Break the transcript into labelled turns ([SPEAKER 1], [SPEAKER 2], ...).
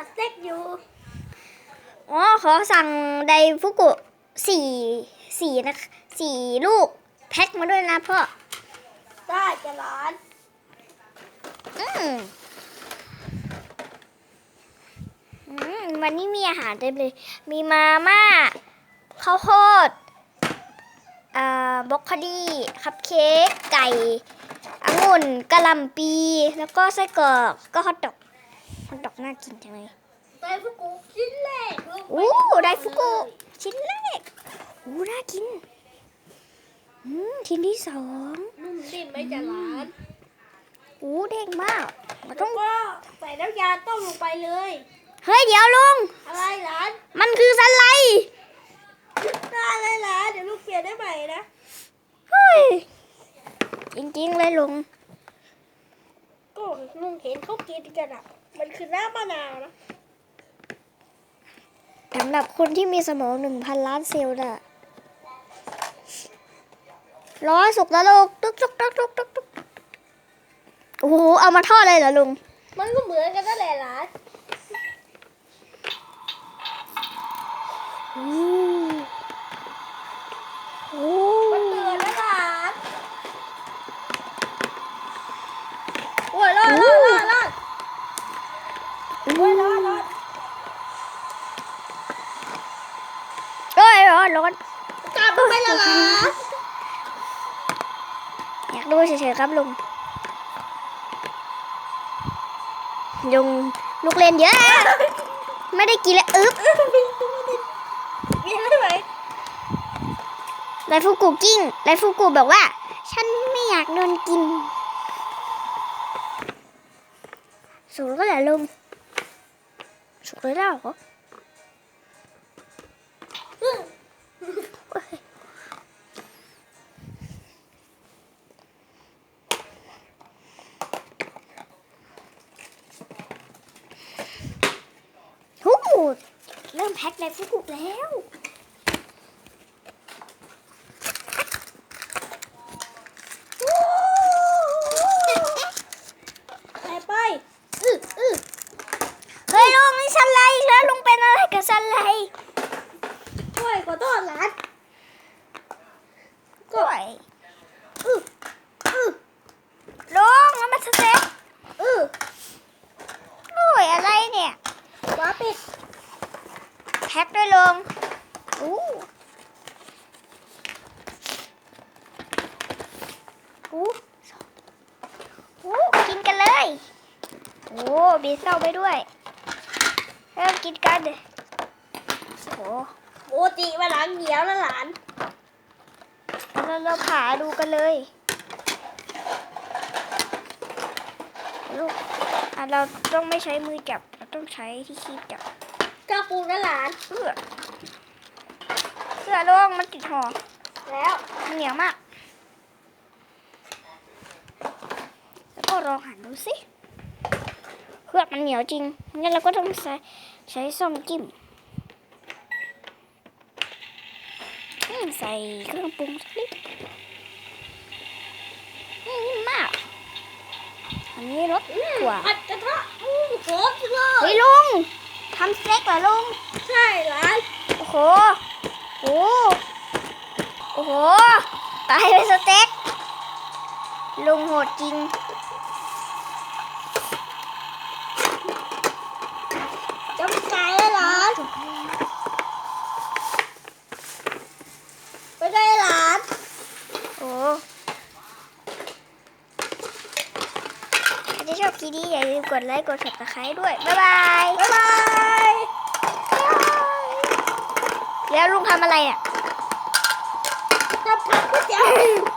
[SPEAKER 1] ผัดเซ็กอยู่
[SPEAKER 2] อ๋อ ขอสั่งไดฟุกุสี่สี่นะสี่ลูก แพ็คมาด้วยนะพ่อ
[SPEAKER 1] ได้จะร้าน
[SPEAKER 2] อืมอืมวันนี้มีอาหารเต็มเลย มีมาม่าข้าวโพดอ่าบล็อกโคลี่คัพเค้กไก่องุ่นกะหล่ำปี แล้วก็ไส้กรอกก็ฮอทดอก ฮอทดอกน่ากินจังเลย
[SPEAKER 1] ได้ฟุกุชิ้นแรกลงป
[SPEAKER 2] อู้
[SPEAKER 1] เลย
[SPEAKER 2] ไดฟุกุชิ้นแรกอู้น่ากินอืมชิ้นที่สอง
[SPEAKER 1] นุ่มนิ่มไหม่จะร้าน
[SPEAKER 2] อู้เด้งมากมัน
[SPEAKER 1] แล้
[SPEAKER 2] ต้
[SPEAKER 1] ว
[SPEAKER 2] อง
[SPEAKER 1] ก็ใส่น้ำยาต้มลงไปเลย
[SPEAKER 2] เฮ้ยเดี๋ยวลุง
[SPEAKER 1] อะไรร้าน
[SPEAKER 2] มันคือสไลด์
[SPEAKER 1] ได้เลยร้านเดี๋ยวลูกเปลี่ยนได้ใหม่นะ
[SPEAKER 2] เฮ้ยจริงๆเลยลุง
[SPEAKER 1] ก็ ลุงเห็นเขากินกันอะ มันคือน้ำมะนาวนะ
[SPEAKER 2] สำหรับคนที่มีสมองหนึ่งพันล้านเซลล์น่ะร้อยสุกแล้วลูกตุ๊กตุ๊กตุ๊กตุ๊กตุ๊กตุ๊กโอ้โหเอามาทอดเลยเหรอลุง
[SPEAKER 1] มันก็เหมือนกันนั่นแหละร้าน
[SPEAKER 2] อู้โอ้
[SPEAKER 1] มันเตือนแล้วร้านโอ้ยรอดรอดรอดรอด โอ้ยรอดรอด
[SPEAKER 2] เอ้ยร้อนร้อน
[SPEAKER 1] กลับมาไม่ละร้าน
[SPEAKER 2] อยากดูเฉยๆครับลุงลุงลูกเล่นเยอะ ไม่ได้กินแล้วอึ๊บ
[SPEAKER 1] มีได้ไหม
[SPEAKER 2] ไรฟูกุกิ้งไรฟูกุบอกว่า ฉันไม่อยากโดนกินสุกแล้วก็แหละลุง สุกเลยแล้วเรอฮู้เริ่มแพ็คในฟูกุแล้ว
[SPEAKER 1] ไปไปอื้ออื้อ
[SPEAKER 2] เฮ้ยลุงนี่สไลด์อีกแล้วลุงเป็นอะไรกับสไลด์
[SPEAKER 1] ช่วยขอโทษร้าน
[SPEAKER 2] กล้วย
[SPEAKER 1] อื้ออื้อ
[SPEAKER 2] ลุงแล้วมันสเต็ป
[SPEAKER 1] อื้อก
[SPEAKER 2] ล้วยอะไรเนี่ย
[SPEAKER 1] ว้าปิด
[SPEAKER 2] แพ็คด้วยลุงอู้อู้อู้กินกันเลย โอ้บีเศร้าไปด้วยเริ่มกินกันเลยโอ้
[SPEAKER 1] โมจิมาหลังเหนียวแล้วหลาน
[SPEAKER 2] เราเราผ่าดูกันเลยลูกอะเราต้องไม่ใช้มือจับ เราต้องใช้ที่คีบจับ
[SPEAKER 1] เจ้าปูนะหลาน
[SPEAKER 2] เพื่อเพื่อลงมันติดห่อ
[SPEAKER 1] แล้ว
[SPEAKER 2] มันเหนียวมาก แล้วก็ลองหันดูสิเพื่อกมันเหนียวจริงงั้นเราก็ต้องใช้ใช้ส้อมจิ้มอืม ใส่เครื่องปรุงสักนิดอืมนิ่มมาก อันนี้รสกว่า
[SPEAKER 1] ผัดกระทะอู้โหสุดยอด
[SPEAKER 2] เฮ้ยลุงทำสเต็กเหรอลุง
[SPEAKER 1] ใช่หลาน
[SPEAKER 2] โอ้โหโอ้โห โอ้โห ตายเป็นสเต็กลุงโหดจริง
[SPEAKER 1] จำใจแล้วหลานไปได้หลาน
[SPEAKER 2] โอ้ถ้าช อบคลิปนี้อย่าลืมกดไลค์กด subscribe ด้วย บ๊ายบาย
[SPEAKER 1] บ๊ายบาย
[SPEAKER 2] แล้วลุงทำอะไรอะ
[SPEAKER 1] ทำผัดก๋วยเตี๋ยว